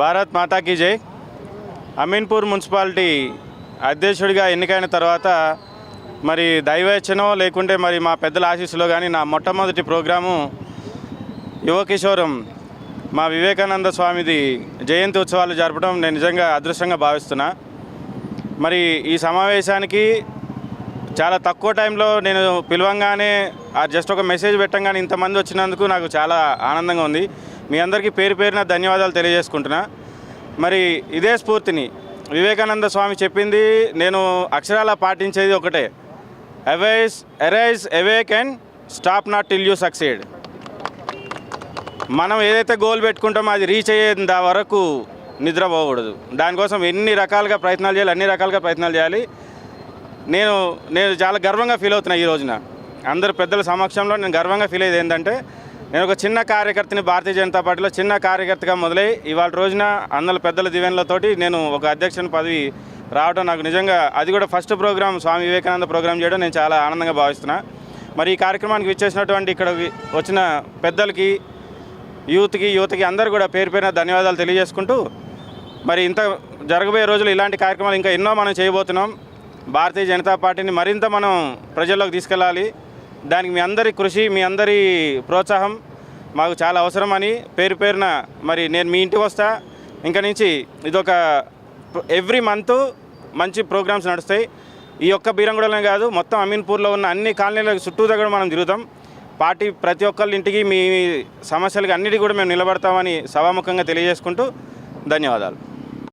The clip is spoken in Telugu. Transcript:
భారత్ మాతాకి జై. అమీన్పూర్ మున్సిపాలిటీ అధ్యక్షుడిగా ఎన్నికైన తర్వాత మరి దైవేచ్ఛనో లేకుంటే మరి మా పెద్దల ఆశీస్సులో కానీ నా మొట్టమొదటి ప్రోగ్రాము యువకిశోరం మా వివేకానంద స్వామిది జయంతి ఉత్సవాలు జరపడం నేను నిజంగా అదృష్టంగా భావిస్తున్నా. మరి ఈ సమావేశానికి చాలా తక్కువ టైంలో నేను పిలవంగానే ఆ జస్ట్ ఒక మెసేజ్ పెట్టంగానే ఇంతమంది వచ్చినందుకు నాకు చాలా ఆనందంగా ఉంది. మీ అందరికీ పేరు పేరున ధన్యవాదాలు తెలియజేసుకుంటున్నా. మరి ఇదే స్ఫూర్తిని వివేకానంద స్వామి చెప్పింది నేను అక్షరాల పాటించేది ఒకటే. Arise arise awake and stop not till you succeed మనం ఏదైతే గోల్ పెట్టుకుంటామో అది రీచ్ అయ్యేంత వరకు నిద్రపోకూడదు. దానికోసం ఎన్ని రకాలుగా ప్రయత్నాలు చేయాలి అన్ని రకాలుగా ప్రయత్నాలు చేయాలి. నేను నేను చాలా గర్వంగా ఫీల్ అవుతున్నా ఈ రోజున. అందరు పెద్దల సమక్షంలో నేను గర్వంగా ఫీల్ అయ్యేది ఏంటంటే నేను ఒక చిన్న కార్యకర్తని భారతీయ జనతా పార్టీలో చిన్న కార్యకర్తగా మొదలై ఇవాళ రోజున అందరి పెద్దల దివెన్లతోటి నేను ఒక అధ్యక్షుని పదవి రావడం నాకు నిజంగా అది కూడా first program Swami Vivekananda program చేయడం నేను చాలా ఆనందంగా భావిస్తున్నా. మరి ఈ కార్యక్రమానికి విచ్చేసినటువంటి ఇక్కడ వచ్చిన పెద్దలకి యూత్కి యువతకి అందరూ కూడా పేరు పేరున ధన్యవాదాలు తెలియజేసుకుంటూ మరి ఇంత జరగబోయే రోజులు ఇలాంటి కార్యక్రమాలు ఇంకా ఎన్నో మనం చేయబోతున్నాం. భారతీయ జనతా పార్టీని మరింత మనం ప్రజల్లోకి తీసుకెళ్ళాలి. దానికి మీ అందరి కృషి మీ అందరి ప్రోత్సాహం మాకు చాలా అవసరమని పేరు పేరున మరి నేను మీ ఇంటికి వస్తా. ఇంకా నుంచి ఇదొక ఎవ్రీ మంత్ మంచి ప్రోగ్రామ్స్ నడుస్తాయి. ఈ ఒక్క బీరంగూడలోనే కాదు మొత్తం అమీన్పూర్లో ఉన్న అన్ని కాలనీల చుట్టూ దగ్గర మనం తిరుగుతాం. పార్టీ ప్రతి ఒక్కళ్ళ ఇంటికి మీ సమస్యలకు అన్నిటి కూడా మేము నిలబడతామని సభాముఖంగా తెలియజేసుకుంటూ ధన్యవాదాలు.